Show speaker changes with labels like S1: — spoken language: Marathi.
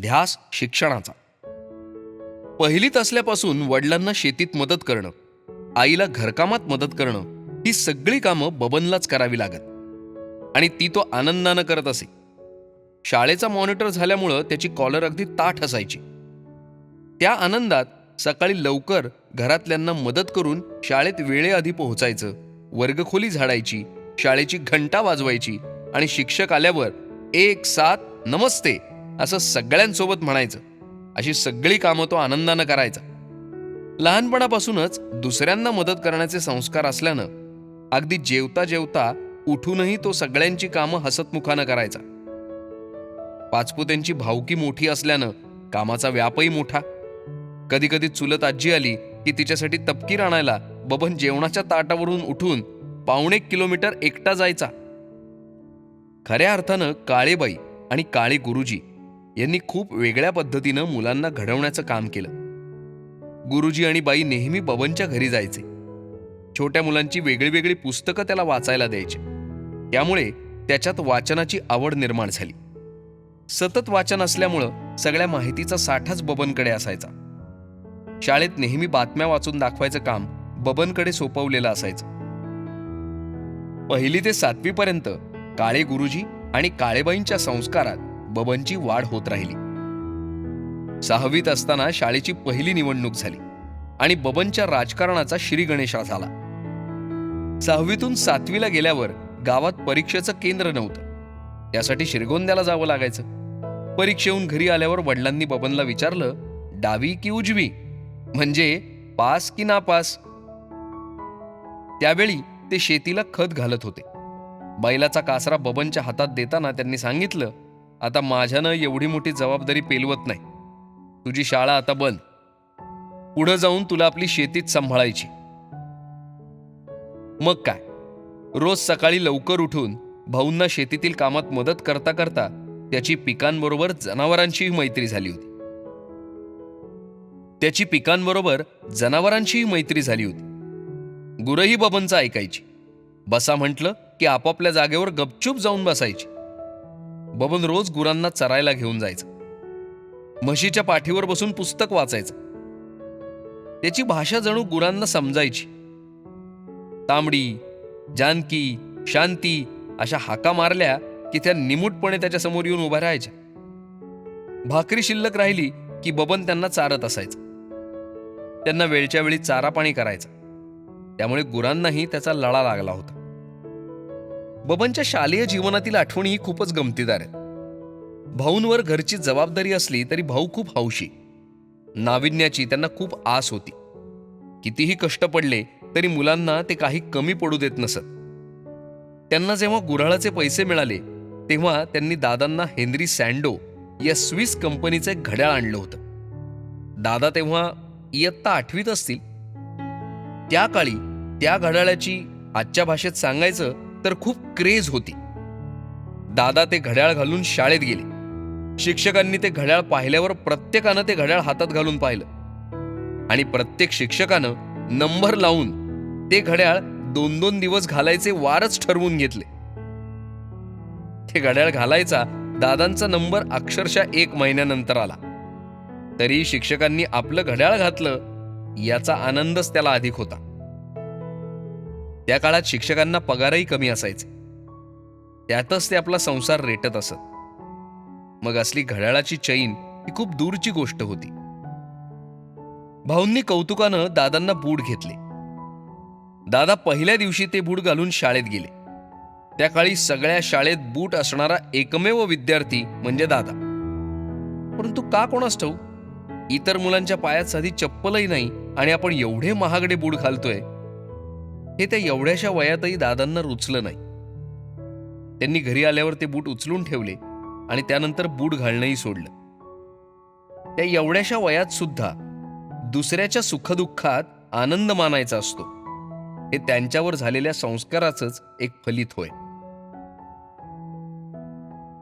S1: ध्यास शिक्षणाचा. पहिलीत असल्यापासून वडिलांना शेतीत मदत करणं आईला घरकामात मदत करणं ही सगळी कामं बबनलाच करावी लागत. आणि ती तो आनंदानं करत असे. शाळेचा मॉनिटर झाल्यामुळं त्याची कॉलर अगदी ताठ असायची. त्या आनंदात सकाळी लवकर घरातल्यांना मदत करून शाळेत वेळेआधी पोहोचायचं वर्गखोली झाडायची शाळेची घंटा वाजवायची आणि शिक्षक आल्यावर एक सात नमस्ते असं सगळ्यांसोबत म्हणायचं. अशी सगळी कामं तो आनंदानं करायचा. लहानपणापासूनच दुसऱ्यांना मदत करण्याचे संस्कार असल्यानं अगदी जेवता जेवता उठूनही तो सगळ्यांची कामं हसतमुखानं करायचा. पाचपुत्यांची भावकी मोठी असल्यानं कामाचा व्यापही मोठा. कधी कधी चुलत आजी आली की तिच्यासाठी तपकीर आणायला बबन जेवणाच्या ताटावरून उठून पावणे किलोमीटर एकटा जायचा. खऱ्या अर्थानं काळेबाई आणि काळे गुरुजी यांनी खूप वेगळ्या पद्धतीनं मुलांना घडवण्याचं काम केलं. गुरुजी आणि बाई नेहमी बबनच्या घरी जायचे. छोट्या मुलांची वेगळी वेगळी पुस्तकं त्याला वाचायला द्यायची. त्यामुळे त्याच्यात वाचनाची आवड निर्माण झाली. सतत वाचन असल्यामुळं सगळ्या माहितीचा साठाच बबनकडे असायचा. शाळेत नेहमी बातम्या वाचून दाखवायचं काम बबनकडे सोपवलेलं असायचं. पहिली ते सातवीपर्यंत काळे गुरुजी आणि काळेबाईंच्या संस्कारात बबनची वाढ होत राहिली. सहावीत असताना शाळेची पहिली निवडणूक झाली आणि बबनच्या राजकारणाचा श्रीगणेशा झाला. सहावीतून सातवीला गेल्यावर गावात परीक्षेचं केंद्र नव्हतं. त्यासाठी श्रीगोंद्याला जावं लागायचं. परीक्षेहून घरी आल्यावर वडिलांनी बबनला विचारलं डावी की उजवी? म्हणजे पास की नापास? त्यावेळी ते शेतीला खत घालत होते. बैलाचा कासरा बबनच्या हातात देताना त्यांनी सांगितलं आता माझ्यानं एवढी मोठी जबाबदारी पेलवत नाही. तुझी शाळा आता बंद. पुढं जाऊन तुला आपली शेतीच सांभाळायची. मग काय? रोज सकाळी लवकर उठून भाऊंना शेतीतील कामात मदत करता करता त्याची पिकांबरोबर जनावरांचीही मैत्री झाली होती. त्याची पिकांबरोबर जनावरांचीही मैत्री झाली होती. गुरही बबनचं ऐकायची. बसा म्हटलं की आपापल्या जागेवर गपचूप जाऊन बसायची. बबन रोज गुरांना चरायला घेऊन जायचं. म्हशीच्या पाठीवर बसून पुस्तक वाचायचं. त्याची भाषा जणू गुरांना समजायची. तांबडी जानकी शांती अशा हाका मारल्या की त्या निमूटपणे त्याच्यासमोर येऊन उभ्या राहायच्या. भाकरी शिल्लक राहिली की बबन त्यांना चारत असायचं. त्यांना वेळच्या वेळी चारा पाणी करायचा. त्यामुळे गुरांनाही त्याचा लळा लागला होता. बबनच्या शालेय जीवनातील आठवणी खूपच गमतीदार आहेत. भाऊंवर घरची जबाबदारी असली तरी भाऊ खूप हौशी. नाविन्याची त्यांना खूप आस होती. कितीही कष्ट पडले तरी मुलांना ते काही कमी पडू देत नसत. त्यांना जेव्हा गुऱ्हाळाचे पैसे मिळाले तेव्हा त्यांनी दादांना हेनरी सँडो या स्विस कंपनीचं एक घड्याळ आणलं होतं. दादा तेव्हा इयत्ता आठवीत असतील. त्या काळी त्या घड्याळाची आजच्या भाषेत सांगायचं तर खूप क्रेज होती. दादा ते घड्याळ घालून शाळेत गेले. शिक्षकांनी ते घड्याळ पाहिल्यावर प्रत्येकानं ते घड्याळ हातात घालून पाहिलं. आणि प्रत्येक शिक्षकानं नंबर लावून ते घड्याळ दोन दोन दिवस घालायचे वारच ठरवून घेतले. ते घड्याळ घालायचा दादांचा नंबर अक्षरशः एक महिन्यानंतर आला. तरी शिक्षकांनी आपलं घड्याळ घातलं याचा आनंदच त्याला अधिक होता. त्या काळात शिक्षकांना पगारही कमी असायचे. त्यातच ते आपला संसार रेटत असत. मग असली घड्याळाची चैन ही खूप दूरची गोष्ट होती. भाऊंनी कौतुकानं दादांना बूट घेतले. दादा पहिल्या दिवशी ते बूट घालून शाळेत गेले. त्या काळी सगळ्या शाळेत बूट असणारा एकमेव विद्यार्थी म्हणजे दादा. परंतु का कोणास ठाऊ इतर मुलांच्या पायात साधी चप्पलही नाही आणि आपण एवढे महागडे बूट घालतोय. हे त्या एवढ्याशा वयातही दादांना रुचलं नाही. त्यांनी घरी आल्यावर ते बूट उचलून ठेवले आणि त्यानंतर बूट घालणंही सोडलं. त्या एवढ्याशा वयात सुद्धा दुसऱ्याच्या सुखदुःखात आनंद मानायचा असतो. हे त्यांच्यावर झालेल्या संस्काराचंच एक फलित होय.